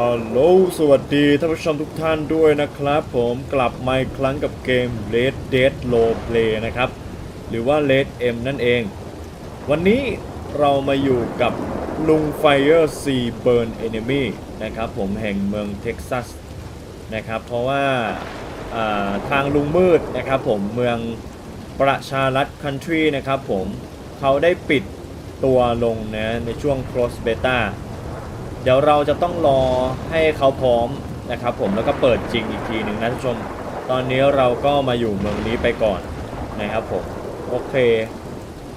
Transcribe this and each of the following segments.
ฮัลโหลสวัสดีท่านผู้ชมทุกท่านด้วยนะครับ ผมกลับมาอีกครั้งกับเกม Red Dead Role Play นะครับ หรือว่า Red M นั่นเอง วันนี้เรามาอยู่กับลุง Fire Sea Burn Enemy นะครับผมแห่งเมืองเท็กซัสนะครับ เพราะว่าาทางลุงมืดนะครับผมเมืองประชารัฐคันทรีนะครับผมเขาได้ปิดตัวลงนะในช่วง cross beta เดี๋ยวเราจะต้องรอให้เขาพร้อมนะครับ ผมแล้วก็เปิดจริงอีกทีหนึ่งนะท่านชม ตอนนี้เราก็มาอยู่เมืองนี้ไปก่อนนะครับผมโอเค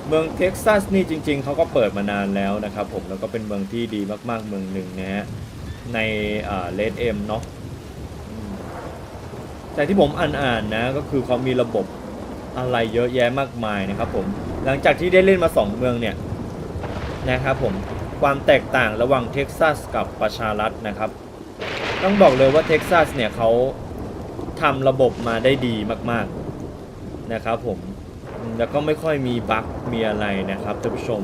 เมืองเท็กซัสนี่จริง ๆเขาก็เปิดมานานแล้วนะครับ ผมแล้วก็เป็นเมืองที่ดีมากๆเมืองหนึ่งนะฮะในเลดเอ็มเนาะแต่ที่ผมอ่านๆนะก็คือเขามีระบบอะไรเยอะแยะมากมายนะครับผมหลังจากที่ได้เล่นมาสองเมืองเนี่ยนะครับผม ความแตกต่างระหว่างเท็กซัสกับประชารัฐนะครับ ต้องบอกเลยว่าเท็กซัสเนี่ยเขาทำระบบมาได้ดีมากๆนะครับผมแล้วก็ไม่ค่อยมีบั๊กมีอะไรนะครับท่านผู้ชม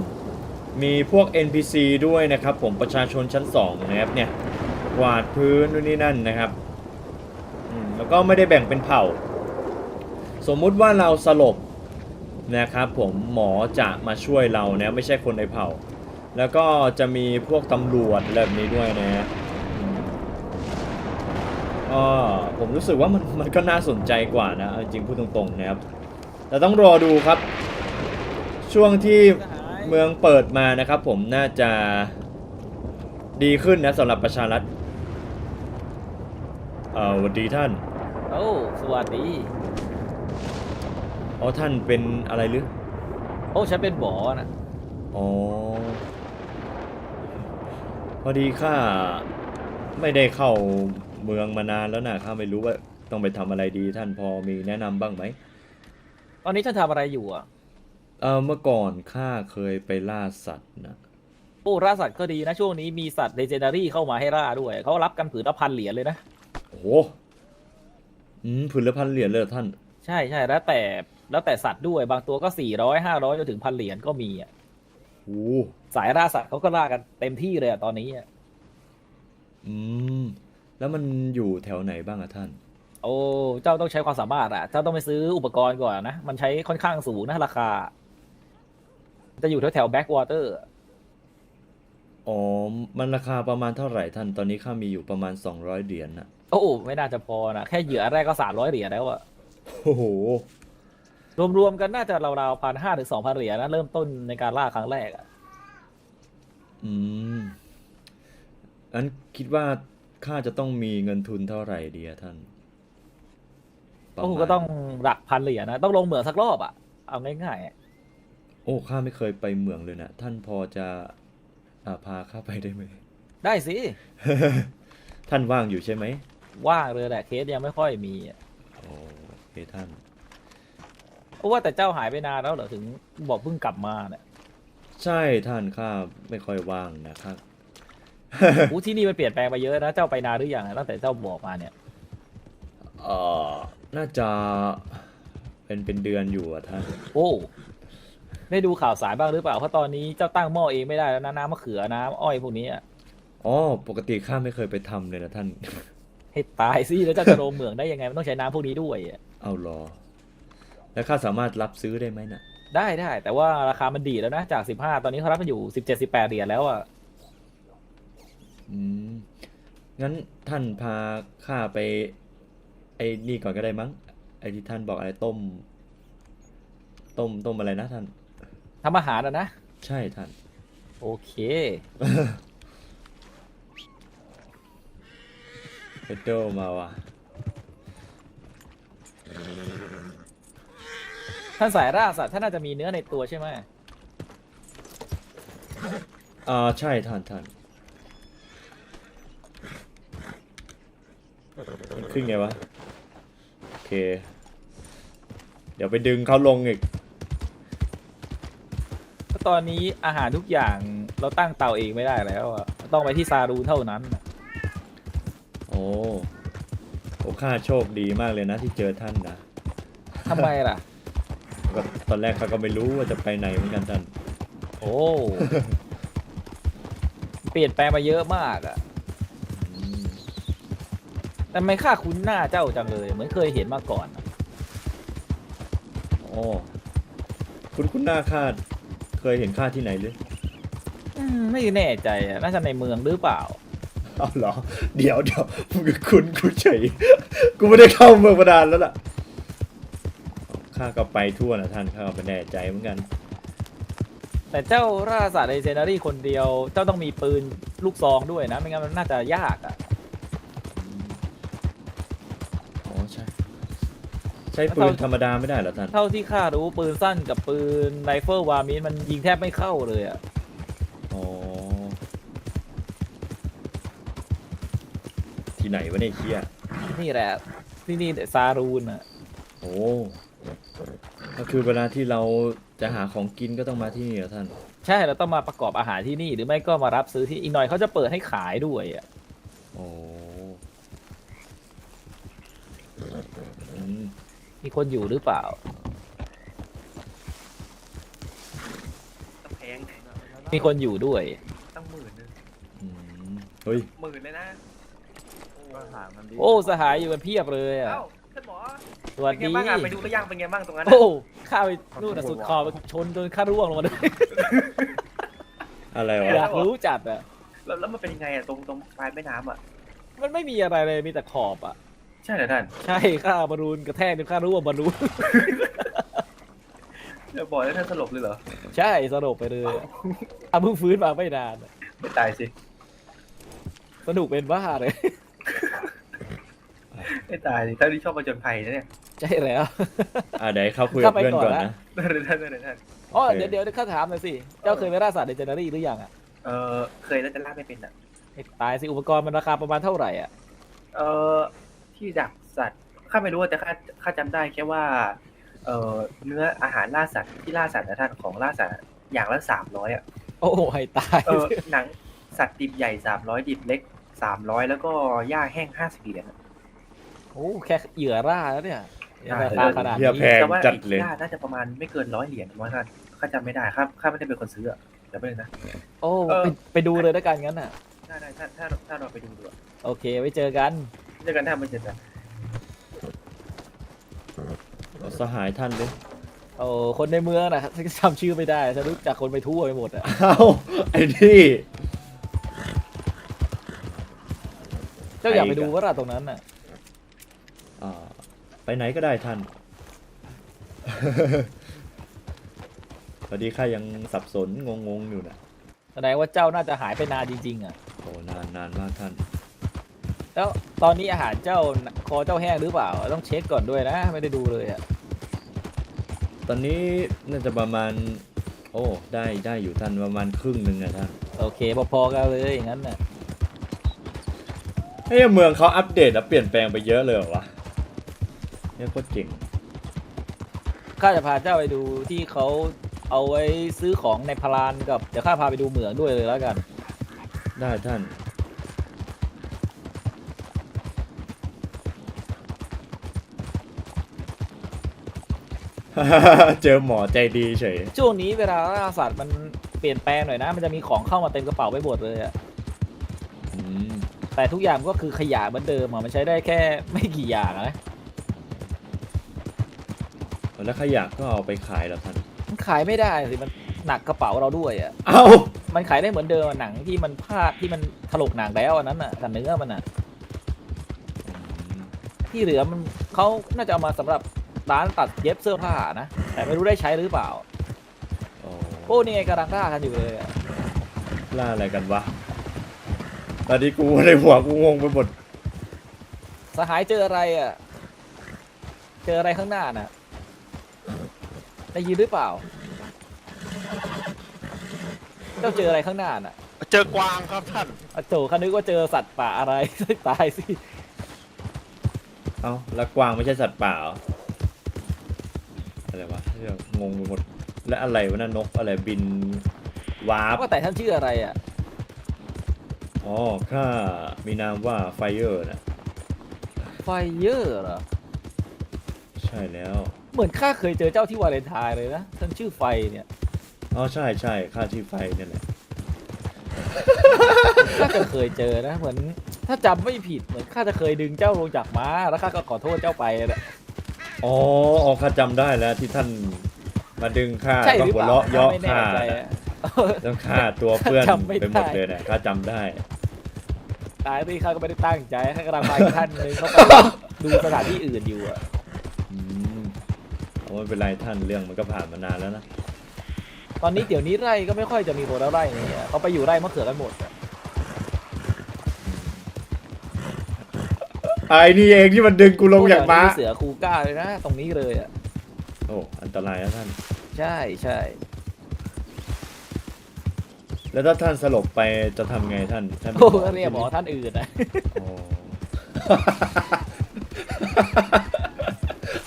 มีพวก NPC ด้วยนะครับผมประชาชนชั้น2นะครับเนี่ยกวาดพื้นนู่นนี่นั่นนะครับแล้วก็ไม่ได้แบ่งเป็นเผ่า สมมุติว่าเราสลบนะครับผมหมอจะมาช่วยเรานะไม่ใช่คนในเผ่า แล้วก็จะมีพวกตำรวจแบบนี้ด้วยนะฮะอืมก็ผมรู้สึกว่ามันมันก็น่าสนใจกว่านะเอาจริงพูดตรงๆนะครับแต่ต้องรอดูครับ ช่วงที่เมืองเปิดมานะครับ ผมน่าจะดีขึ้นนะสำหรับประชารัฐเอ่อสวัสดีท่านโอ้สวัสดีอ๋อท่านเป็นอะไรหรือโอ้ฉันเป็นหมอนะอ๋อ พอดีข้าไม่ได้เข้าเมืองมานานแล้วนะข้าไม่รู้ว่าต้องไปทำอะไรดีท่านพอมีแนะนำบ้างไหมตอนนี้ฉันทำอะไรอยู่อะเออเมื่อก่อนข้าเคยไปล่าสัตว์นะโอ้ล่าสัตว์ก็ดีนะช่วงนี้มีสัตว์เลเจนดารี่เข้ามาให้ล่าด้วย เขารับกันผืนละพันเหรียญเลยนะ โอ้โหอืมผืนละพันเหรียญเลยเหรอท่าน ใช่ใช่แล้วแต่แล้วแต่สัตว์ด้วยบางตัวก็สี่ร้อยห้าร้อยจนถึงพันเหรียญก็มีอะ โอ้ สายล่าสัตว์เขาก็ล่ากันเต็มที่เลยอะตอนนี้อะอืม แล้วมันอยู่แถวไหนบ้างอะท่าน โอ้เจ้าต้องใช้ความสามารถอะเจ้าต้องไปซื้ออุปกรณ์ก่อนนะมันใช้ค่อนข้างสูงนะราคา จะอยู่แถวแถวแบ็กวอเตอร์อ๋อ มันราคาประมาณเท่าไหร่ท่าน ตอนนี้ข้ามีอยู่ประมาณ 200 เหรียญนะโอ้ไม่น่าจะพอนะแค่เหยื่อแรกก็สามร้อยเหรียญแล้วอะโอ้โห รวมๆกันน่าจะราวๆพันห้าถึงสองพันเหรียญนะเริ่มต้นในการล่าครั้งแรกอะ อืมงั้นคิดว่าข้าจะต้องมีเงินทุนเท่าไหร่ดีอะท่านประก็มาณคงก็ต้องหลักพันเหรียญนะ ต้องลงเหมืองสักรอบอะเอาง่ายๆอะโอ้ข้าไม่เคยไปเมืองเลยนะท่านพอจะอ่าพาข้าไปได้ไหม ได้สิ ท่านว่างอยู่ใช่ไหมว่างเลยแหละเคสยังไม่ค่อยมีอะโอ้โอเคท่านเพราะว่าแต่เจ้าหายไปนานแล้วเหรอถึงบอกเพิ่งกลับมาเนี่ย ใช่ท่านข้าไม่ค่อยว่างนะครับ อู้ที่นี่มันเปลี่ยนแปลงไปเยอะนะ เจ้าไปนานหรือยังอะตั้งแต่เจ้าบอกมาเนี่ย เอ่อ น่าจะเป็นเป็นเดือนอยู่อะท่าน โอ้ ได้ดูข่าวสารบ้างหรือเปล่า เพราะตอนนี้เจ้าตั้งหม้อเองไม่ได้แล้วนะน้ำมะเขือน้ำอ้อยพวกนี้อะอ๋อ ปกติข้าไม่เคยไปทำเลยนะท่าน ให้ตายสิแล้วเจ้าจะลงเหมืองได้ยังไงมันต้องใช้น้ำพวกนี้ด้วยอะเอารอ แล้วข้าสามารถรับซื้อได้ไหมน่ะ ได้ได้ แต่ว่าราคามันดีดแล้วนะ จากสิบห้าตอนนี้เขารับมาอยู่สิบเจ็ดสิบแปดเหรียญแล้วอะอืม งั้นท่านพาข้าไป ไอ้นี่ก่อนก็ได้มั้ง ไอ้ที่ท่านบอกอะไรต้ม ต้มต้มอะไรนะท่าน ทำอาหารอะนะ ใช่ท่าน โอเคเฟดโดมาว่ะ ท่านสายล่าสัตว์ท่านน่าจะมีเนื้อในตัวใช่ไหมอ่าใช่ท่านท่านมันขึ้นไงวะ โอเค เดี๋ยวไปดึงเขาลงอีกเพราะตอนนี้อาหารทุกอย่างเราตั้งเตาเองไม่ได้แล้วอะต้องไปที่ซารูเท่านั้นน่ะโอ้โอ้ข้าโชคดีมากเลยนะที่เจอท่านนะ ทำไมล่ะก็ ตอนแรกข้าก็ไม่รู้ว่าจะไปไหนเหมือนกันท่านโอ้ เปลี่ยนแปลงมาเยอะมากอะอืมแต่ไม่ค่าคุ้นหน้าเจ้าจังเลย เหมือนเคยเห็นมาก่อนอะอ๋อคุณคุณหน้าข้าเคยเห็นข้าที่ไหนหรืออืมไม่แน่ใจอะน่าจะในเมืองหรือเปล่าเอาเหรอ เดี๋ยวเดี๋ยวคุณคุณเฉย กูไม่ได้เข้าเมืองมานานแล้วล่ะ ข้าก็ไปทั่วนะท่านข้าก็ไม่แน่ใจเหมือนกัน แต่เจ้าราชสัตว์ในเจนารีคนเดียว เจ้าต้องมีปืนลูกซองด้วยนะ ไม่งั้นมันน่าจะยากอะอ๋อใช่ ใช้ปืนธรรมดาไม่ได้เหรอท่าน เท่าที่ข้ารู้ปืนสั้นกับปืนไรเฟิลวามินมันยิงแทบไม่เข้าเลยอะอ๋อ ที่ไหนวะเนี่ยเคียนี่แหละที่นี่ซารูนอะ โอ้ ก็คือเวลาที่เราจะหาของกินก็ต้องมาที่นี่เหรอท่าน ใช่เราต้องมาประกอบอาหารที่นี่ หรือไม่ก็มารับซื้อที่อีกหน่อยเขาจะเปิดให้ขายด้วยอะโอ้อืมมีคนอยู่หรือเปล่า ต้องแพงมีคนอยู่ด้วยตั้งหมื่นหนึงอืมเฮ้ย หมื่นเลยนะโอ้สหายอยู่กันเพียบเลยอะเอ้าท่านหมอ สวัสเป็นไงดีบ้างอะไปดูกระย่างเป็นไงบ้างตรงนั้นอะโอ้ข้าไปนู่นน่ะสุดคอไปชนจนข้าร่วงลงมาด้วยอะไรอยาวะกรู้จัดอะ แล้วแล้วมันเป็นยังไงอะตรงตรงปลายแม่น้ำอะมันไม่มีอะไรเลยมีแต่ขอบอะ ใช่เหรอท่านใช่ข้าบอลลูนกระแทกจนข้าร่วงบอลลูนเดี๋ยวบอกแล้วท่านสลบเลยเหรอใช่สลบไปเลยอะอะเพิ่งฟื้นมาไม่นานอะไม่ตายสิสนุกเป็นบ้าเลยไม่ตายสิท่านที่ชอบมาจนภัยนะเนี่ย ใช่แล้ว อะเดี๋ยวให้เขาคุยกับเพื่อนก่อนนะท่านท่านท่านท่านอ๋อโอเค เดี๋ยวเดี๋ยวข้าถามหน่อยสิ เจ้าเคยไปล่าสัตว์ในเจเนอรี่หรือยังอะเออเคยแล้วแต่ล่ากไม่เป็นอะไอ้ตายสิอุปกรณ์มันราคาประมาณเท่าไหร่อะ เออที่ดักสัตว์ข้าไม่รู้อะแต่ข้าข้าจำได้แค่ว่า เออเนื้ออาหารล่าสัตว์ที่ล่าสัตว์นะท่านของล่าสัตว์อะอย่างละสามร้อยอะโอ้ให้ตายเออหนังสัตว์ดิบใหญ่สามร้อยดิบเล็กสามร้อยแล้วก็ย่างแห้งห้าสิบเหรียญอะโอ้แค่เหยื่อร่าแล้วเนี่ยใช่ ราคาขนาดเหี้ยนี้แพงแต่ว่าจัดไอ้เลยย่าน่าจะประมาณไม่เกินร้อยเหรียญว่าท่านข้าจำไม่ได้ครับข้าไม่ได้เป็นคนซื้ออะเดี๋ยวไปเลยนะ โอ้เออ ไปไปดูเลยด้วยกันงั้นอะ ได้ได้ถ้าถ้าถ้าเราไปดูดูอะโอเค ไว้เจอกัน เจอกันถ้าไม่เจอกันสหายท่านดิโอ้คนในเมืองนะฉันจำชื่อไม่ได้ฉันรู้จักคนไปทั่วไปหมดอะ เอ้าไอ้นี่ เจ้าอยากไปไปอีกดูอะว่าล่ะตรงนั้นน่ะ อ่า ไปไหนก็ได้ท่านพอดีข้ายังสับสนงงๆอยู่นะแสดงว่าเจ้าน่าจะหายไปนานจริงๆอะ โอ้นานนานมากท่าน แล้วตอนนี้อาหารเจ้าคอเจ้าแห้งหรือเปล่า ต้องเช็คก่อนด้วยนะ ไม่ได้ดูเลยอะ ตอนนี้น่าจะประมาณ โอ้ได้ได้อยู่ท่านประมาณครึ่งหนึ่งอะท่านโอเคพอๆกันเลยอย่างนั้นน่ะ เฮ้ยเมืองเขาอัปเดตแล้วเปลี่ยนแปลงไปเยอะเลยเหรอวะ เนี่ยโคตรเจ๋งข้าจะพาเจ้าไปดูที่เขาเอาไว้ซื้อของในพารานกับเดี๋ยวข้าพาไปดูเหมืองด้วยเลยแล้วกัน ได้ท่าน เจอหมอใจดีเฉย ช่วงนี้เวลาล่าสัตว์มันเปลี่ยนแปลงหน่อยนะ มันจะมีของเข้ามาเต็มกระเป๋าไปหมดเลยอะอืมแต่ทุกอย่างก็คือขยะเหมือนเดิมอะมันใช้ได้แค่ไม่กี่อย่างอะนะ แล้วขยะก็เอาไปขายเหรอท่านมันขายไม่ได้สิมันหนักกระเป๋าเราด้วยอะเอ้ามันขายได้เหมือนเดิมอะหนังที่มันพลาดที่มันถลกหนังแล้วอันนั้นอะแต่เนื้อมันอะที่เหลือมันเขาน่าจะเอามาสำหรับร้านตัดเย็บเสื้อผ้านะแต่ไม่รู้ได้ใช้หรือเปล่าโอ้โอ้นี่ไงกำลังล่ากันอยู่เลยอะล่าอะไรกันวะ ตอนนี้กูในหัวกูงงไปหมด สหายเจออะไรอะเจออะไรข้างหน้าน่ะ ได้ยินหรือเปล่า เจ้าเจออะไรข้างหน้าน่ะเจอกวางครับท่าน อะโจคันนึกว่าเจอสัตว์ป่าอะไร ตายสิ เอ้าแล้วกวางไม่ใช่สัตว์ป่าเหรออะไรวะเรื่องงงไปหมด และอะไรวะนั่นนกอะไรบินวาร์ปว่าแต่ท่านชื่ออะไรอะ อ๋อข้ามีนามว่าไฟเออร์นะไฟเยอร์เหรอ ใช่แล้ว เหมือนข้าเคยเจอเจ้าที่วาเลนไทน์เลยนะท่านชื่อไฟเนี่ยอ๋อใช่ใช่ข้าชื่อไฟนี่แหละขข้าจะเคยเจอนะเหมือน ถ้าจำไม่ผิดเหมือนข้าจะเคยดึงเจ้าลงจากม้าแล้วข้าก็ขอโทษเจ้าไปนะ อ๋ออ๋อข้าจำได้แล้วที่ท่านมาดึงข้าใช่หก็รือหัเปวล่าเราะเยาะไม่แน่ข้าใจน่ะอะต้องข้าตัวเปื้อนจำไม่ได้ไปหมดเลยเนี่ยข้าจำได้ ตายที่ข้าก็ไม่ได้ตั้งใจข้ากำลังไปท่านนึงเขาไปดูสถานที่อื่นอยู่อะอืมเอา ไม่เป็นไรท่านเรื่องมันก็ผ่านมานานแล้วนะตอนนี้เดี๋ยวนี้ไร่ก็ไม่ค่อยจะมีคนแล้วไร่เนี่ยเขาไปอยู่ไร่มะเขือกันหมดอะไอ้นี่เองที่มันดึงกูลงจากม้าพวกเสือคูก้าเลยนะ ตรงนี้เลยอะโอ้อันตรายนะท่าน ใช่ใช่แล้วถ้าท่านสลบไปจะทำไงท่านท่านโอ้ป็นหมอเรียกหมอท่านอื่นนะอ๋อ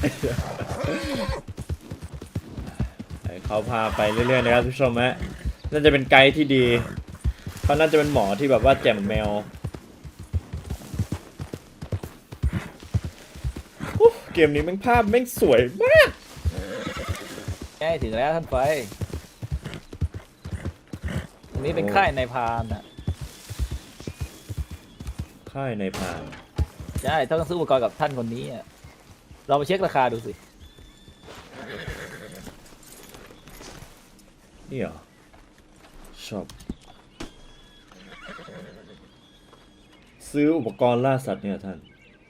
ให้ เขาพาไปเรื่อยๆนะครับทุกผู้ชมฮะน่าจะเป็นไกด์ที่ดีเขาน่าจะเป็นหมอที่แบบว่าแจ่มแมวโอ้เกมนี้แม่งภาพแม่งสวยมากใช่ถึงแล้วท่านไฟตรงนี้เป็นค่ายนายพรานอะค่ายในพราน ใช่ต้องซื้ออุปกรณ์กับท่านคนนี้อะเราไปเช็คราคาดูสิ นี่เหรอชอบซื้ออุปกรณ์ล่าสัตว์เนี่ยท่าน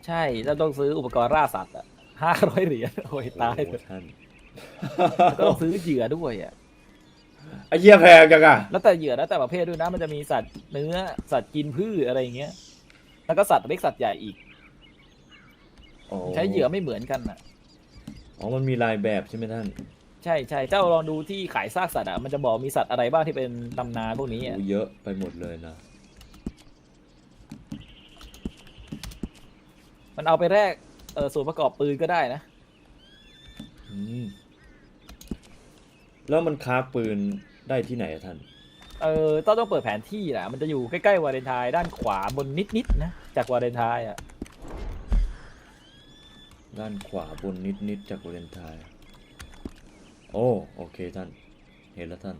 ใช่แล้วต้องซื้ออุปกรณ์ล่าสัตว์อะห้าร้อยเหรียญโอ้ยตายโอ้ท่านแล้วก็ต้องซื้อเหยื่อด้วยอะไอ้เหี้ยแพงจังอะแล้วแต่เหยื่อแล้วแต่ประเภทด้วยนะมันจะมีสัตว์เนื้อสัตว์กินพืชอะไรอย่างเงี้ย แล้วก็สัตว์เล็กสัตว์ใหญ่อีกอ๋อใช้เหยื่อไม่เหมือนกันอะ อ๋อมันมีลายแบบใช่ไหมท่าน ใช่ใช่เจ้าลองดูที่ขายซากสัตว์อะมันจะบอกมีสัตว์อะไรบ้างที่เป็นตำนานพวกนี้อะ โอ้เยอะไปหมดเลยนะ มันเอาไปแลกเออส่วนประกอบปืนก็ได้นะ อืม แล้วมันค้าปืนได้ที่ไหนอะท่าน เออต้องต้องเปิดแผนที่แหละมันจะอยู่ใกล้ๆวาเลนไทน์ด้านขวาบนนิดๆนะจากวาเลนไทน์อะ ด้านขวาบนนิดนิดๆจากวาเลนไทน์ โอ้โอเคท่าน เห็นแล้วท่าน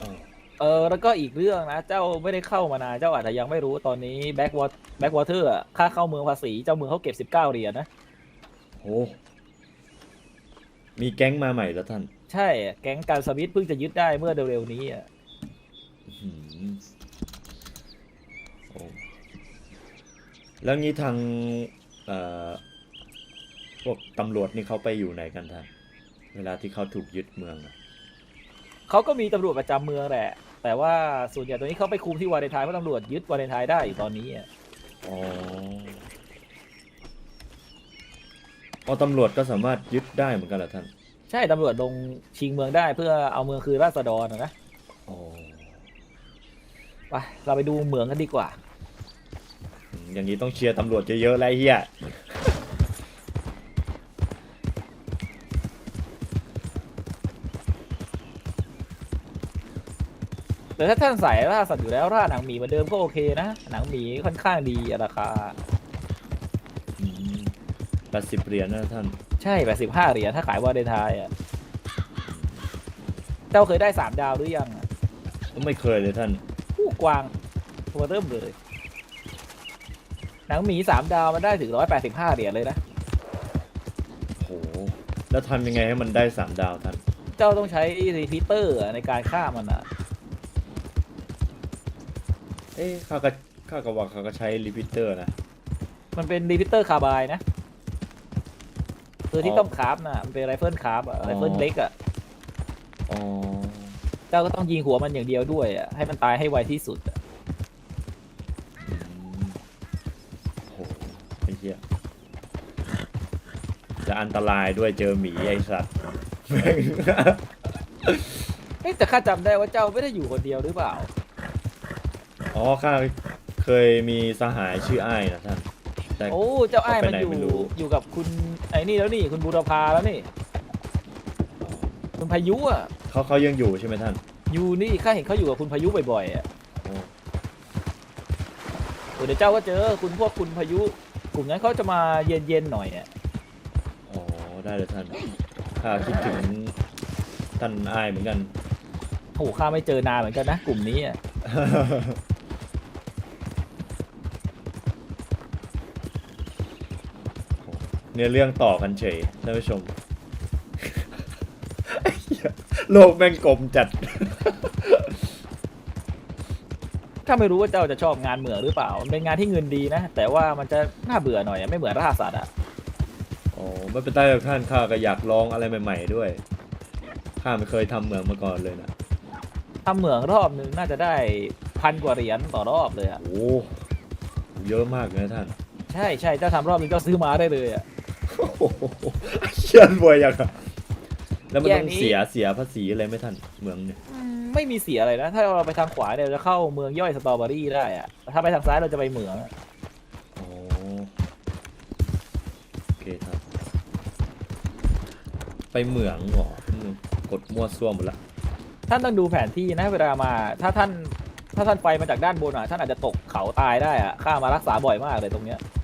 อ๋อเออแล้วก็อีกเรื่องนะ เจ้าไม่ได้เข้ามานานเจ้าอาจจะยังไม่รู้ตอนนี้แบ็กวอแบ็กวอเตอร์ค่าเข้าเมืองภาษีเจ้าเมืองเขาเก็บ19เหรียญนะโหมีแก๊งมาใหม่แล้วท่าน ใช่แก๊งการสวิตเพิ่งจะยึดได้เมื่อเร็วๆนี้อะอื้อหือโอ้แล้วงี้ทางเอ่อ พวกตำรวจนี่เขาไปอยู่ไหนกันท่านเวลาที่เขาถูกยึดเมืองอะเขาก็มีตำรวจประจำเมืองแหละ แต่ว่าส่วนใหญ่ตอนนี้เขาไปคุมที่วาเลนไทน์เพราะตำรวจยึดวาเลนไทน์ได้อยู่ตอนนี้อะอ๋ออ๋อตำรวจก็สามารถยึดได้เหมือนกันเหรอท่านใช่ตำรวจลงชิงเมืองได้เพื่อเอาเมืองคืนราษฎรนะนะอ๋อไปเราไปดูเมืองกันดีกว่า อืมอย่างนี้ต้องเชียร์ตำรวจเยอะๆแล้วไอ้เฮีย แต่ถ้าท่านใส่ล่าสัตว์อยู่แล้วล่าหนังหมีเหมือนเดิมก็โอเคนะ หนังหมีค่อนข้างดีอะราคา แปดสิบเหรียญนะท่าน ใช่แปดสิบห้าเหรียญถ้าขายวาเลนไทน์อะ เจ้าเคยได้สามดาวหรือยังอะไม่เคยเลยท่าน ผู้กวางตัวเริ่มเลย หนังหมีสามดาวมันได้ถึงร้อยแปดสิบห้าเหรียญเลยนะ โห แล้วทำยังไงให้มันได้สามดาวท่าน เจ้าต้องใช้รีพิเตอร์ในการฆ่ามันอะ เอ๊ะข้าก็ข้าก็ว่าเขาก็ใช้รีพิเตอร์นะ มันเป็นรีพิเตอร์คาร์บายนะคือที่อ๋อต้องคราฟน่ะมันเป็นไรเฟิลคราฟอะอ๋อ ไรเฟิลเล็กอะอ๋อ เจ้าก็ต้องยิงหัวมันอย่างเดียวด้วยอะให้มันตายให้ไวที่สุดอะอืมโหไอ้เหี้ยจะอันตรายด้วยเจอหมีไอ้สัตว์แม่งเอ๊ะแต่ข้าจำได้ว่าเจ้าไม่ได้อยู่คนเดียวหรือเปล่า อ๋อข้าเคยมีสหายชื่ออ้ายนะท่านแต่ โอ้เจ้าอ้ายเขาไปมันไหนอยู่ไม่รู้ อยู่กับคุณไอ้นี่แล้วนี่คุณบูรพาแล้วนี่คุณพายุอะเขาเขายังอยู่ใช่ไหมท่าน อยู่นี่ข้าเห็นเขาอยู่กับคุณพายุบ่อยๆอะโอ้เดี๋ยวเจ้าก็เจอคุณพวกคุณพายุกลุ่มนั้นเขาจะมาเย็นๆหน่อยอะอ๋อได้เลยท่านข้าคิดถึงท่านอ้ายเหมือนกันโหข้าไม่เจอนานเหมือนกันนะกลุ่มนี้อะ เนี่ยเรื่องต่อกันเฉยท่านผู้ชมไอ้เหี้ยโลกแม่งกลมจัด ถ้าไม่รู้ว่าเจ้าจะชอบงานเหมืองหรือเปล่า มันเป็นงานที่เงินดีนะ แต่ว่ามันจะน่าเบื่อหน่อยอะไม่เหมือนล่าสัตว์อะอ๋อไม่เป็นไรหรอกท่านข้าก็อยากลองอะไรใหม่ ๆ ด้วยข้าไม่เคยทำเหมืองมาก่อนเลยนะทำเหมืองรอบนึงน่าจะได้พันกว่าเหรียญต่อรอบเลยอะโอ้เยอะมากเลยนะท่าน ใช่ใช่เจ้าทำรอบนึงเจ้าซื้อมาได้เลยอะ โอ้โหเชื่อรวยอย่างอะแล้วมันแยกต้องนี้ เสียเสียภาษีอะไรไหมท่านเหมืองเนี่ยอืมไม่มีเสียอะไรนะ ถ้าเราไปทางขวาเนี่ยเราจะเข้าเมืองย่อยสตรอเบอรี่ได้อะแต่ถ้าไปทางซ้ายเราจะไปเหมืองอะอ๋อโอเคครับ ไปเหมืองเหรออืมกดมั่วซั่วหมดละท่านต้องดูแผนที่นะเวลามา ถ้าท่านถ้าท่านไฟมาจากด้านบนอะท่านอาจจะตกเขาตายได้อะข้ามารักษาบ่อยมากเลยตรงเนี้ยอ๋อ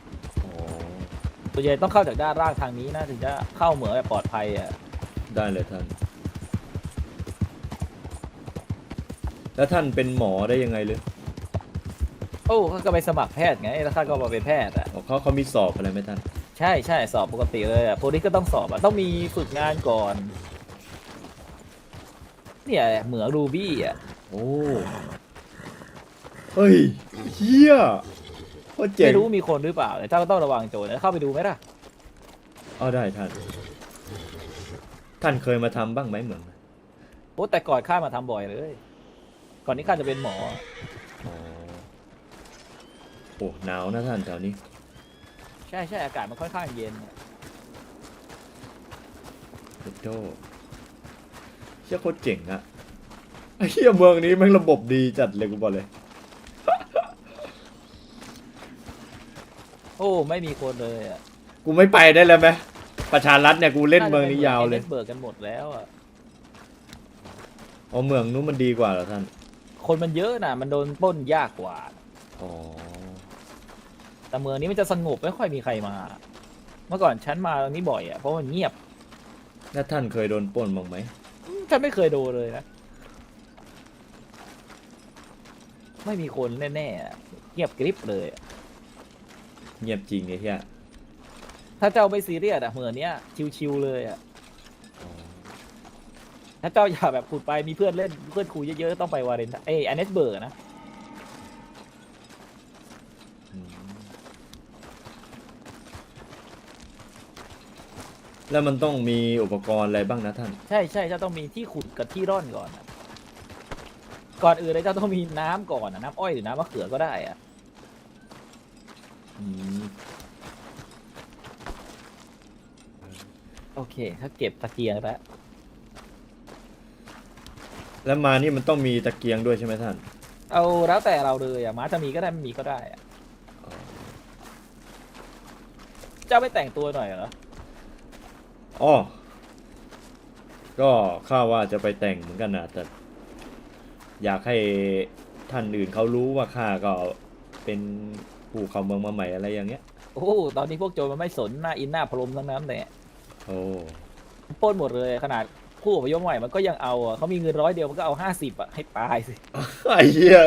ส่วนใหญ่ต้องเข้าจากด้านล่างทางนี้นะถึงจะเข้าเหมืองแบบปลอดภัยอะได้เลยท่าน แล้วท่านเป็นหมอได้ยังไงเลยโอ้ข้าก็ไปสมัครแพทย์ไงแล้วข้าก็มาเป็นแพทย์อะอ๋อเขาเขามีสอบอะไรไหมท่าน ใช่ใช่สอบปกติเลยอะโพลิสก็ต้องสอบอะต้องมีฝึกงานก่อนเนี่ยเหมืองรูบี้อะโอ้ เฮ้ยเฮีย โคตรเจ๋งไม่รู้มีคนหรือเปล่าแต่เจ้าก็ต้องระวังโจรนะเข้าไปดูไหมล่ะเอาได้ท่าน ท่านเคยมาทำบ้างไหมเหมืองโอ้แต่ก่อนข้ามาทำบ่อยเลย ก่อนนี้ข้าจะเป็นหมอ อ๋อโอ้หนาวนะท่านแถวนี้ ใช่ใช่อากาศมันค่อนข้างเย็น เดโดเชี่ยโคตรเจ๋งอะไอ้เหี้ยเมืองนี้แม่งระบบดีจัดเลยกูบอกเลย อ้ไม่มีคนเลยอะกูไม่ไปได้แล้วไหมประชารัฐเนี่ยกูเล่นเมืองนี้ยาวเลยเบิกกันหมดแล้วอะอ๋อเมืองนู้นมันดีกว่าเหรอท่าน คนมันเยอะนะมันโดนปล้นยากกว่าอ๋อแต่เมืองนี้มันจะสงบไม่ค่อยมีใครมา เมื่อก่อนฉันมาตรงนี้บ่อยอะเพราะมันเงียบแล้วท่านเคยโดนปล้นบ้างไหมฉันไม่เคยโดนเลยนะไม่มีคนแน่ๆอะเงียบกริบเลยอะ เงียบจริงไอ้เหี้ยถ้าเจ้าไม่ซีเรียสอะเมืองเนี้ยชิวๆเลยอะอ๋อถ้าเจ้าอยากแบบขุดไปมีเพื่อนเล่นเพื่อนคุยเยอะๆต้องไปวาเรนเอยอันเนสเบิร์กนะอืมแล้วมันต้องมีอุปกรณ์อะไรบ้างนะท่าน ใช่ใช่เจ้าต้องมีที่ขุดกับที่ร่อนก่อนอะก่อนอื่นเลยเจ้าต้องมีน้ำก่อนอะน้ำอ้อยหรือน้ำมะเขือก็ได้อะอืม โอเค ถ้าเก็บตะเกียงแล้วแล้วมานี่มันต้องมีตะเกียงด้วยใช่ไหมท่าน เอาแล้วแต่เราเลยอะม้าจะมีก็ได้ไม่มีก็ได้อะอ๋อเจ้าไม่แต่งตัวหน่อยเหรออ๋อ ก็ข้าว่าจะไปแต่งเหมือนกันนะแต่อยากให้ท่านอื่นเขารู้ว่าข้าก็เป็น ผู้เข้าเมืองมาใหม่อะไรอย่างเงี้ย โอ้ตอนนี้พวกโจรมันไม่สนหน้าอินหน้าพรมทั้งนั้นเลยโอ้ปล้นหมดเลยขนาดผู้อพยพใหม่มันก็ยังเอาอะเขามีเงินร้อยเดียวมันก็เอาห้าสิบอะให้ตายสิ ไอ้เหี้ย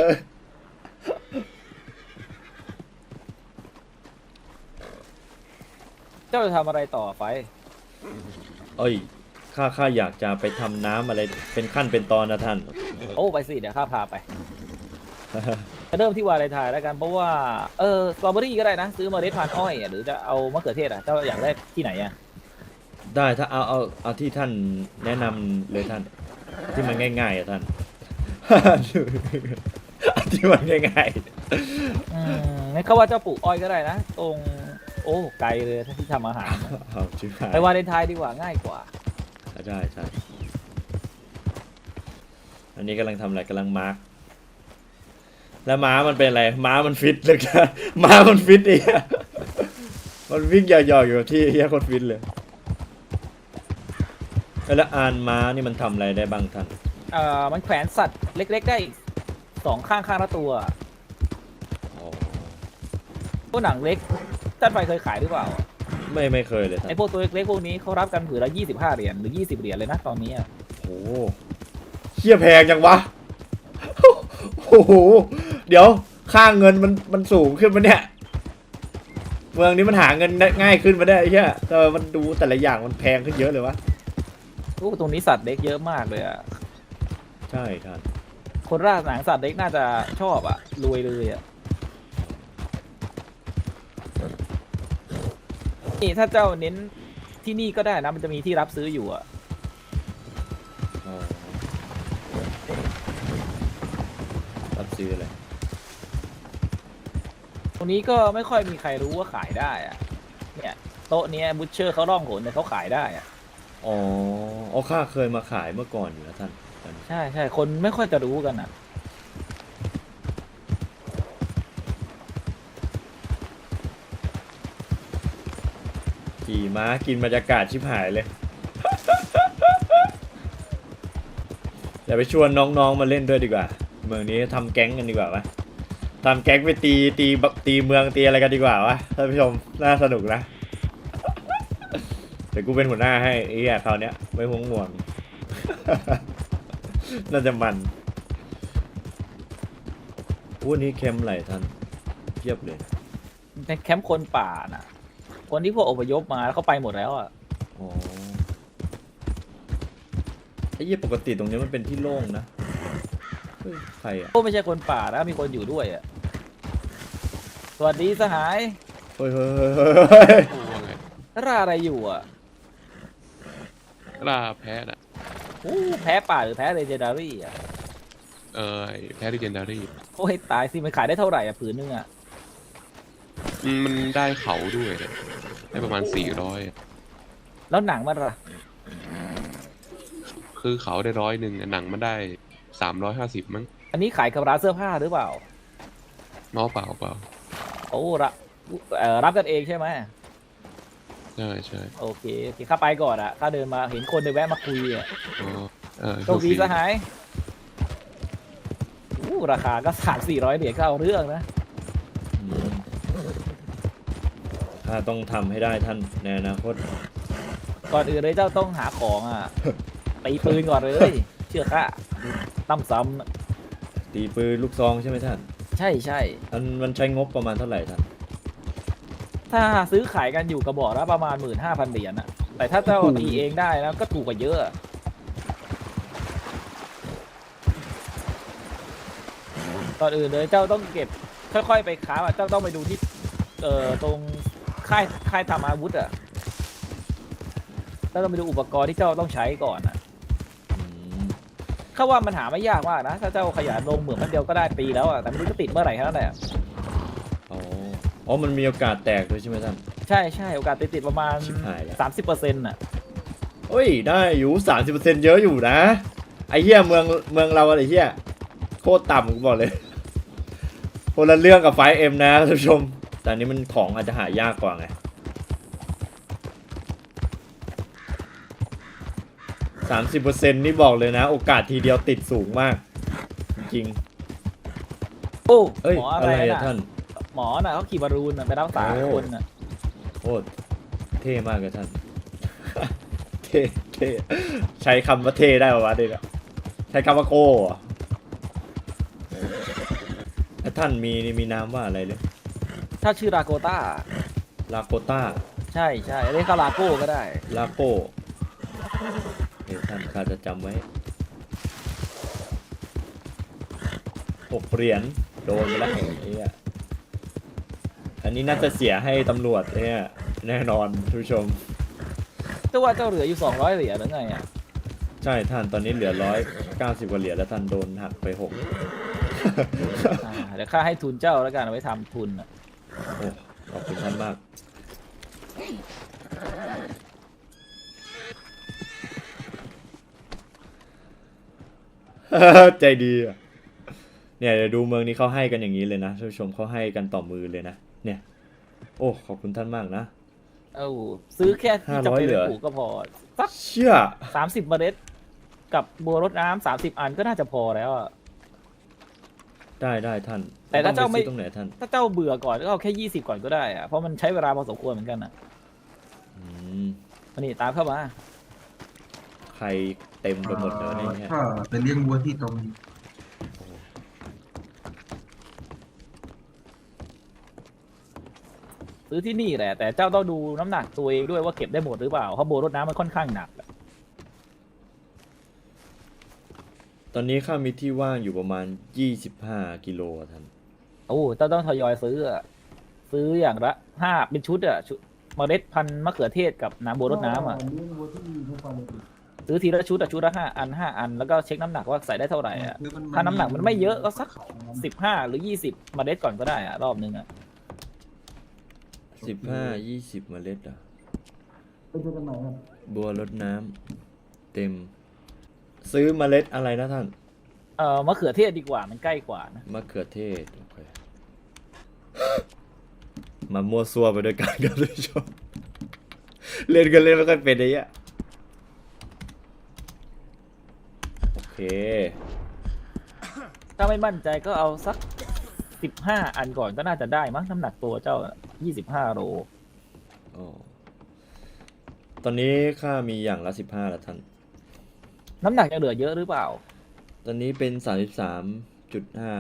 เจ้าจะทำอะไรต่อไป เอ้ยข้าข้าอยากจะไปทำน้ำอะไรเป็นขั้นเป็นตอนนะท่าน โอ้ไปสิเดี๋ยวข้าพาไปจะ เริ่มที่วาเลนไทน์แล้วกันเพราะว่าเออสตรอเบอรี่ก็ได้นะ ซื้อเมล็ดพันธุ์อ้อยอะหรือจะเอามะเขือเทศอะเจ้าอยากได้ที่ไหนอะได้ถ้าเอาเอาเอาที่ท่านแนะนำเลยท่าน ที่มันง่ายๆอะท่านเอาที่มันง่ายอืมงั้นเขาว่าเจ้าปลูกอ้อยก็ได้นะ ตรงโอ้ไกลเลยถ้าที่ทำอาหารอะๆเอาชิบหายไปวาเลนไทน์ดีกว่าง่ายกว่าใช่ใช่อันนี้กำลังทำอะไรกำลังมาร์ก แล้วม้ามันเป็นอะไร ม้ามันฟิตเหลยกันม้ามันฟิตเองมันวิ่งยาวๆอยู่กับที่เฮียโคนฟิตเลย แล้วอานม้านี่มันทำอะไรได้บ้างท่าน เอ่อมันแขวนสัตว์เล็ก ๆ ได้สองข้างข้างละตัวอ๋อพวกหนังเล็กท่านไฟเคยขายหรือเปล่าไม่ไม่เคยเลยท่าไอนพวกตัวเล็กๆพวกนี้เขารับกันผืนละยี่สิบห้าเหรียญหรือยี่สิบเหรียญเลยนะตอนนี้อะโอ้โหเฮียแพงจังวะโอ้โหโอ้โห เดี๋ยวค่าเงินมันมันสูงขึ้นมาเนี่ย เมืองนี้มันหาเงินได้ง่ายขึ้นมาได้ไอ้เหี้ยแต่มันดูแต่ละอย่างมันแพงขึ้นเยอะเลยวะโอ้ตรงนี้สัตว์เด็กเยอะมากเลยอะใช่ท่านคนร่าหนังสัตว์เด็กน่าจะชอบอะรวยเลยอะนี่ถ้าเจ้าเน้นที่นี่ก็ได้นะมันจะมีที่รับซื้ออยู่อะอ๋อรับซื้ออะไร ตรงนี้ก็ไม่ค่อยมีใครรู้ว่าขายได้อะเนี่ยโต๊ะเนี้ยบูชเชอร์เขาล่องหนเนี่ยเขาขายได้อะอ๋ออ๋อข้าเคยมาขายเมื่อก่อนอยู่แล้วท่านท่านใช่ใช่คนไม่ค่อยจะรู้กันอะ ขี่ม้ากินบรรยากาศชิบหายเลย อย่าไปชวนน้องๆมาเล่นด้วยดีกว่า เมืองนี้ทำแก๊งกันดีกว่าวะ ทำแก๊งไปตีตีบักตีเมืองตีอะไรกันดีกว่าวะท่านผู้ชมน่าสนุกนะเดี๋ยวกูเป็นหัวหน้าให้ไอ้เหี้ยคราวเนี้ยไม่ห่วงห่วงน่าจะมันอู้นี้เข้มไหลท่านเทียบเลยในแคมป์คนป่าน่ะ คนที่พวกอพยพมาแล้วเขาไปหมดแล้วอะอ๋อไอ้เหี้ยปกติตรงนี้มันเป็นที่โล่งนะ เฮ้ยใครอะพวกไม่ใช่คนป่านะ มีคนอยู่ด้วยอะ สวัสดีสหายเฮ้ยเฮ้ยเฮ้ยเฮ้ยโอ้ว่าไงร่าอะไรอยู่อะล่าแพ้น่ะ อู้แพ้ป่าหรือแพ้เรเจนดารี่อะ เออไอ้แพ้ดิเจนดารี่โอ้ยตายสิ มันขายได้เท่าไหร่อะผืนนึงอะมันได้เขาด้วยเนี่ยได้ประมาณสี่ร้อยแล้วหนังมันล่ะ คือเขาได้ร้อยหนึ่งหนังมันได้ สามร้อยห้าสิบมั้งอันนี้ขายกับร้านเสื้อผ้าหรือเปล่า เมาเปล่าเปล่าโอ้รับเอ่อรับกันเองใช่ไหมใช่ใช่โอเคโอเคข้าไปก่อนอะข้าเดินมาเห็นคนเดินแวะมาคุยอะอ๋อเออโชคดีสหายอู้ราคาก็สามสี่ร้อยเหรียญก็เอาเรื่องนะอืมข้าต้องทำให้ได้ท่านในอนาคต ก่อนอื่นเลยเจ้าต้องหาของอะตีปืนก่อนเลย เชื่อข้าตั้มซ้ำน่ะตีปืนลูกซองใช่ไหมท่านใช่ใช่มันมันใช้งบประมาณเท่าไหร่ท่านถ้าซื้อขายกันอยู่กระบอกละประมาณหมื่นห้าพันเหรียญอะแต่ถ้าเจ้าตีเองได้นะก็ถูกกว่าเยอะ ก่อนอื่นเลยเจ้าต้องเก็บค่อยๆไปค้าอะเจ้าต้องไปดูที่เอ่อตรงค่ายค่ายทำอาวุธอะเจ้าต้องไปดูอุปกรณ์ที่เจ้าต้องใช้ก่อนอะอืม เข้าว่ามันหาไม่ยากมากนะ ถ้าเจ้าขยันลงเหมือนมันเดียวก็ได้ปีแล้วอะแต่ไม่รู้จะติดเมื่อไหร่แค่นั้นแหละอ๋ออ๋อมันมีโอกาสแตกด้วยใช่ไหมท่าน ใช่ใช่โอกาสติดติดประมาณ ชิบหายแล้วสามสิบเปอร์เซ็นต์อะเฮ้ย ได้อยู่สามสิบเปอร์เซ็นต์เยอะอยู่นะ ไอ้เหี้ยเมืองเมืองเราอะไรเหี้ยโคตรต่ำกูบอกเลยคนละเรื่องกับไฟเอ็มนะท่านผู้ชม แต่อันนี้มันของอาจจะหายากกว่าไง สามสิบเปอร์เซ็นต์นี่บอกเลยนะ โอกาสทีเดียวติดสูงมาก จริงโอ้ๆเอ้ย หมออะอะไรไรอะน่ะท่าน หมอน่ะเขาขี่บอลลูนน่ะไปรักษาโอ้ คนน่ะโคตรเท่มากเลยท่าน เท่เท่ใช้คำว่าเท่ได้ปะวะเด็กใช้คำว่าโก้เหรอแล้วท่านมีนี่มีนามว่าอะไรเลยถ้าชื่อราโกต้าลาโกต้าใช่ใช่เรียกเขาลาโก้ก็ได้ลาโก้ เฮ้ยท่านข้าจะจำไว้หกเหรียญโดนไปแล้วไอ้เหี้ยอันนี้น่าจะเสียให้ตำรวจเนี่ยแน่นอนท่านผู้ชม แต่ว่าเจ้าเหลืออยู่สองร้อยเหรียญหรือไงอะใช่ท่านตอนนี้เหลือร้อยเก้าสิบกว่าเหรียญแล้วท่านโดนหักไปหกอ่าเดี๋ยวข้าให้ทุนเจ้าแล้วกันเอาไว้ทำทุนน่ะโอ้ขอบคุณท่านมาก ใจดีอะเนี่ยเดี๋ยวดูเมืองนี้เขาให้กันอย่างนี้เลยนะท่านผู้ชมเขาให้กันต่อมือเลยนะ เนี่ย โอ้ขอบคุณท่านมากนะ เอ้าซื้อแค่ที่จะ500ไปเหลือปลูกก็พอสักเชื่อสามสิบเมล็ด กับบัวรดน้ำสามสิบอันก็น่าจะพอแล้วอะ ได้ได้ท่านแต่ถ้าองปเจ้าไม่ซื้อตรงไหนท่านถ้าเจ้าเบื่อก่อนก็เอาแค่ยี่สิบก่อนก็ได้อะเพราะมันใช้เวลาพอสมควรเหมือนกันอะอืม มานี่ตามเข้ามา ใครเต็มไปหมดเลยวเนี่ย ถ้าเป็นเลี้ยงวัวที่ตรงนี้ซื้อที่นี่แหละ แต่เจ้าต้องดูน้ำหนักตัวเองด้วยว่าเก็บได้หมดหรือเปล่าเพราะโบรถน้ำมันค่อนข้างหนักอะตอนนี้ข้ามีที่ว่างอยู่ประมาณยี่สิบห้ากิโลท่าน โอ้เจ้าต้องทยอยซื้ออะซื้ออย่างละห้าเป็นชุดอะชุดเมล็ดพันธุ์มะเขือเทศกับน้ำโบรถน้ำอะ่ะ ซื้อทีละชุดอะชุดละห้าอันห้าอันแล้วก็เช็คน้ำหนักว่าใส่ได้เท่าไหร่อะถ้าน้ำหนักมันไม่เยอะก็สัก สิบห้าหรือยี่สิบเมล็ดก่อนก็ได้อะรอบนึงอะ15 20เมล็ดอะบัวรดน้ำเต็ม ซื้อเมล็ดอะไรนะท่านเออมะเขือเทศดีกว่ามันใกล้กว่านะมะเขือเทศโอเคมามั่วซั่วไปด้วยกันครับท่านผู้ชมเล่นกันเล่นไม่ค่อยเป็นไอ้เหี้ยโอ เคถ้าไม่มั่นใจก็เอาสักสิบห้าอันก่อนก็น่าจะได้มั้งน้ำหนักตัวเจ้ายี่สิบห้าโลอ๋อตอนนี้ค่ามีอย่างละสิบห้าแล้วท่าน น้ำหนักยังเหลือเยอะหรือเปล่า ตอนนี้เป็นสามสิบสามจุดห้า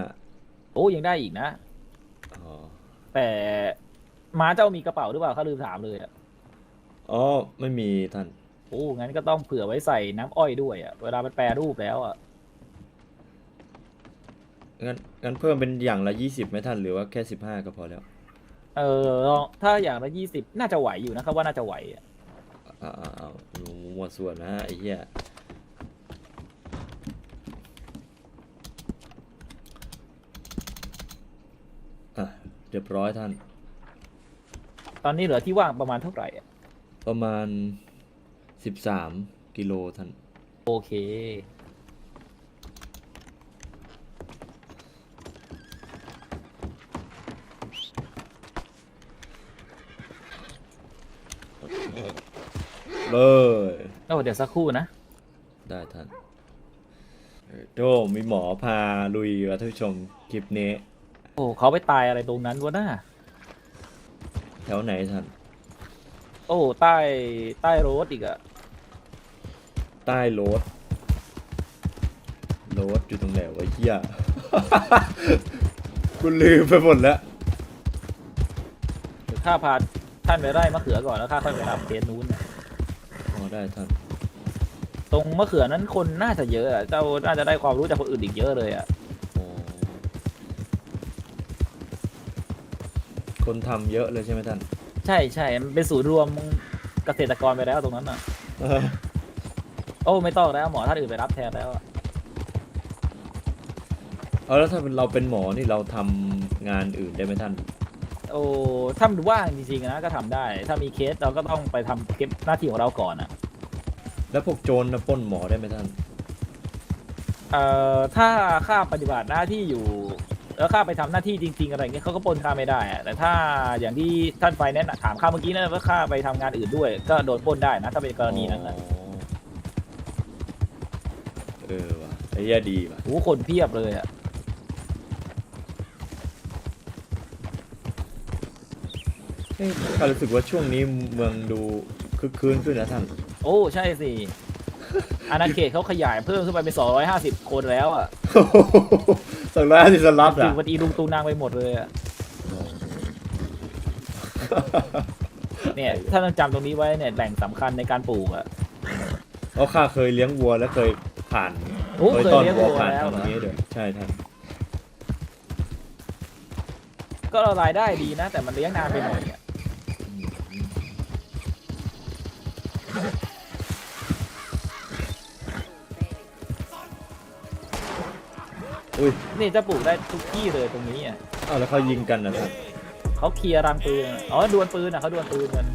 โอ้ยังได้อีกนะ อ๋อ แต่ม้าเจ้ามีกระเป๋าหรือเปล่าข้าลืมถามเลยอะอ๋อ ไม่มีท่าน โอ้งั้นก็ต้องเผื่อไว้ใส่น้ำอ้อยด้วยอะเวลามันแปรรูปแล้วอะงั้นงั้นเพิ่มเป็นอย่างละยี่สิบไหมท่านหรือว่าแค่สิบห้าก็พอแล้วเออลองถ้าอย่างละยี่สิบน่าจะไหวอยู่นะครับว่าน่าจะไหวอะอ่าอ่าเอามั่วส่วนนะไอ้เหี้ยอะเรียบร้อยท่าน ตอนนี้เหลือที่ว่างประมาณเท่าไหร่อะประมาณ สิบสามกิโลท่าน โอเค เลยโอ้เดี๋ยวสักครู่นะ ได้ท่านเออโดมีหมอพาลุยว่ะท่านผู้ชมคลิปนี้ โอ้เขาไปตายอะไรตรงนั้นวะน่าแถวไหนท่าน โอ้ใต้ใต้โรถอีกอะใต้โรถโรถอยู่ตรงไหนวะเฮีย กูลืมไปหมดแล้ว เดี๋ยวข้าพาท่านไปไร่มะเขือก่อนแล้วข้าค่อยไปรับเคสนู้นน่ะอ๋อได้ท่านตรงมะเขือนั้นคนน่าจะเยอะอะเจ้าน่าจะได้ความรู้จากคนอื่นอีกเยอะเลยอะอ๋อคนทำเยอะเลยใช่ไหมท่าน ใช่ใช่มันเป็นศูนย์รวมเกษตรกรไปแล้วตรงนั้นอะเออโอ้ไม่ต้องแล้วหมอท่านอื่นไปรับแทนแล้วอะเอาแล้วถ้าเป็นเราเป็นหมอนี่เราทำงานอื่นได้ไหมท่าน โอ้ถ้ามันว่างจริงๆนะก็ทำได้ ถ้ามีเคสเราก็ต้องไปทำเก็บหน้าที่ของเราก่อนอะแล้วพวกโจรนะปล้นหมอได้ไหมท่าน เอ่อถ้าข้าปฏิบัติหน้าที่อยู่ แล้วข้าไปทำหน้าที่จริง ๆ อะไรเงี้ยเขาก็ปล้นข้าไม่ได้อะแต่ถ้าอย่างที่ท่านไฟแนนซ์ถามข้าเมื่อกี้นะว่าข้าไปทำงานอื่นด้วย ก็โดนปล้นได้นะถ้าเป็นกรณีนั้นนะอ๋อเออว่ะไอ้เหี้ยดีว่ะโอ้โหคนเพียบเลยอะเอ้ยข้ารู้สึกว่าช่วงนี้เมืองดูคึกคืนขึ้นนะท่านโอ้ใช่สิอาณาเขตเขาขยายเพิ่มขึ้นไปเป็น250 คนแล้วอะ สองร้อยห้าสิบสลับถึอะงวันอีลุงตูนางไปหมดเลยอะเนี่ยถ้าต้องจำตรงนี้ไว้เนี่ยแหล่งสำคัญในการปลูกอะเพราะข้าเคยเลี้ยงวัวและเคยผ่านโอ้เคยเคยต้อนเลี้ยงวัววัวผ่านแล้วตรงเหรอนี้ด้วยใช่ท่านก็รายได้ดีนะ แต่มันเลี้ยงนานไปหน่อยอะ อุ้ย นี่จะปลูกได้ทุกที่เลยตรงนี้อะ อ้าวแล้วเขายิงกันนะท่านเขาเคลียร์รังปืนอะอ๋อดวลปืนอะเขาดวลปืนกัน